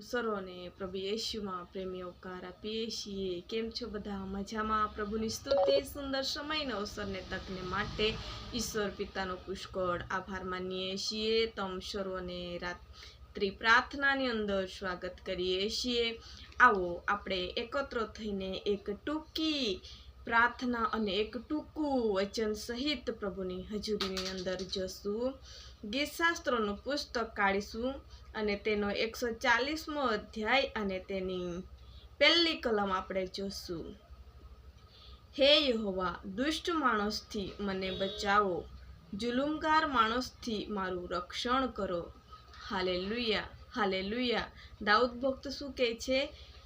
સર્વને પ્રભુ યશુમાં પ્રેમી અવકાર આપીએ છીએ કેમ છો બધા? મજામાં? પ્રભુની સ્તુતિ, સુંદર સમયનો અવસરને તકને માટે ઈશ્વર પિતાનો પુષ્કળ આભાર માનીએ છીએ. તમ સર્વને રાત્રિ પ્રાર્થનાની અંદર સ્વાગત કરીએ છીએ. આવો, આપણે એકત્ર થઈને એક ટૂંકી પ્રાર્થના અને એક ટૂંકું વચન સહિત પ્રભુની હજુરીની અંદર જશું. ગીતશાસ્ત્રોનું પુસ્તક કાઢીશું અને તેનો એકસો ચાલીસમો અધ્યાય અને તેની પહેલી કલમ આપણે જોશું. હે યહોવા, દુષ્ટ માણસથી મને બચાવો. જુલુમગાર માણસથી મારું રક્ષણ કરો. હાલે લુયા હાલે લુયા દાઉદ ભક્ત શું કહે છે?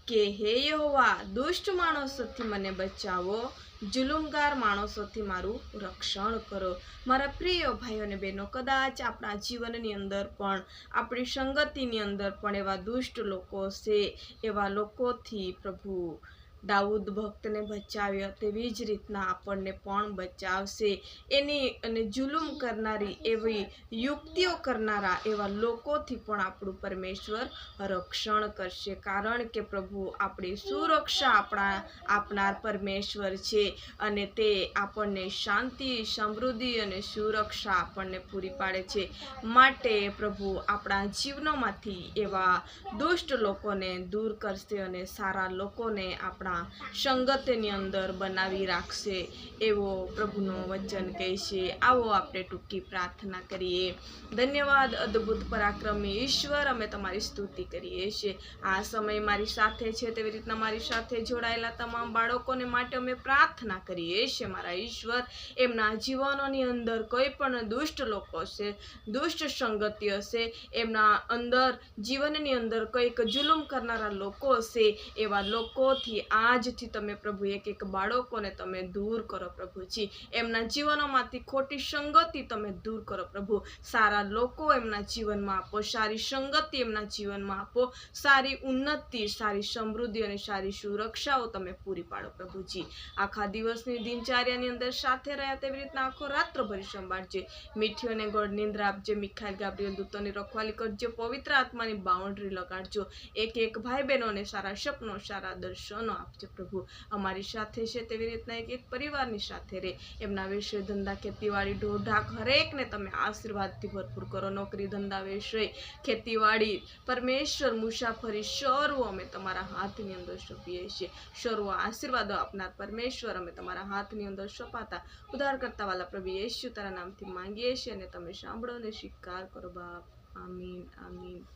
કે હે યહોવા, દુષ્ટ માણસોથી મને બચાવો, જુલુમગાર માણસોથી મારું રક્ષણ કરો. મારા પ્રિય ભાઈઓ અને બહેનો, કદાચ આપણા જીવનની અંદર પણ, આપણી સંગતિની અંદર પણ એવા દુષ્ટ લોકો છે, એવા લોકોથી પ્રભુ દાઉદ ભક્તને બચાવ્યો તેવી જ રીતના આપણને પણ બચાવશે. એની અને જુલુમ કરનારી એવી યુક્તિઓ કરનારા એવા લોકોથી પણ આપણું પરમેશ્વર રક્ષણ કરશે. કારણ કે પ્રભુ આપણી સુરક્ષા આપણા, આપનાર પરમેશ્વર છે અને તે આપણને શાંતિ, સમૃદ્ધિ અને સુરક્ષા આપણને પૂરી પાડે છે. માટે પ્રભુ આપણા જીવનોમાંથી એવા દુષ્ટ લોકોને દૂર કરશે અને સારા લોકોને આપણા સંગતની અંદર બનાવી રાખશે એવો પ્રભુનો વચન કહે છે. આવો આપણે ટૂંકી પ્રાર્થના કરીએ. ધન્યવાદ, અદ્ભુત પરાક્રમી ઈશ્વર, અમે તમારી સ્તુતિ કરીએ છીએ. આ સમય મારી સાથે છે, તેવી રીતના મારી સાથે જોડાયેલા તમામ બાળકોને માટે અમે પ્રાર્થના કરીએ છીએ, મારા ઈશ્વર. એમના જીવનોની અંદર કોઈ પણ દુષ્ટ લોકો છે દુષ્ટ સંગતિ હશે, એમના અંદર જીવનની અંદર કંઈક જુલુમ કરનારા લોકો હશે, એવા લોકોથી આજથી તમે પ્રભુ એક એક બાળકોને તમે દૂર કરો પ્રભુજી એમના જીવનોમાંથી ખોટી સંગતિ તમે દૂર કરો પ્રભુ. સારા લોકો એમના જીવનમાં આપો, સારી સંગતિ એમના જીવનમાં આપો. સારી ઉન્નતિ, સારી સમૃદ્ધિ અને સારી સુરક્ષાઓ તમે પૂરી પાડો પ્રભુજી આખા દિવસની દિનચર્યાની અંદર સાથે રહ્યા તેવી રીતના આખો રાત્રભરી સંભાળજે. મીઠી અને ગોળ નિંદ્રા આપજે. મિખાઈલ, ગાબ્રિયલ દૂતોની રખવાલી કરજો. પવિત્ર આત્માની બાઉન્ડ્રી લગાડજો. એક એક ભાઈ બહેનોને સારા સપનો, સારા દર્શનો આપજો પ્રભુ અમારી સાથે છે. તેવી રીતના એક એક પરિવારની સાથે રહે એમના વિષય ધંધા ખેતીવાડી ઢોઢાક હરેકને તમે આશીર્વાદથી ભરપૂર કરો. નોકરી ધંધા વિષય ખેતીવાડી, પરમેશ્વર, મુસાફરી સર્વ અમે તમારા હાથની અંદર સોંપીએ છીએ. સર્વ આશીર્વાદો આપનાર પરમેશ્વર અમે તમારા હાથની અંદર સોંપાતા. ઉધાર કરતા વાલા પ્રભુ યેશુ તારા નામથી માંગીએ છીએ અને તમે સાંભળો અને સ્વીકાર કરો બાપ. આમીન આમીન.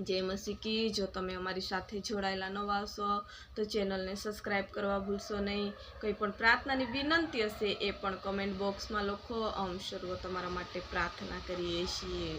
જય મસી કી જો તમે અમારી સાથે જોડાયેલા નવા હશો, તો ચેનલને સબસ્ક્રાઈબ કરવા ભૂલશો નહીં. કંઈ પણ પ્રાર્થનાની વિનંતી હશે એ પણ કમેન્ટ બોક્સમાં લખો. અમ સર્વ તમારા માટે પ્રાર્થના કરીએ છીએ.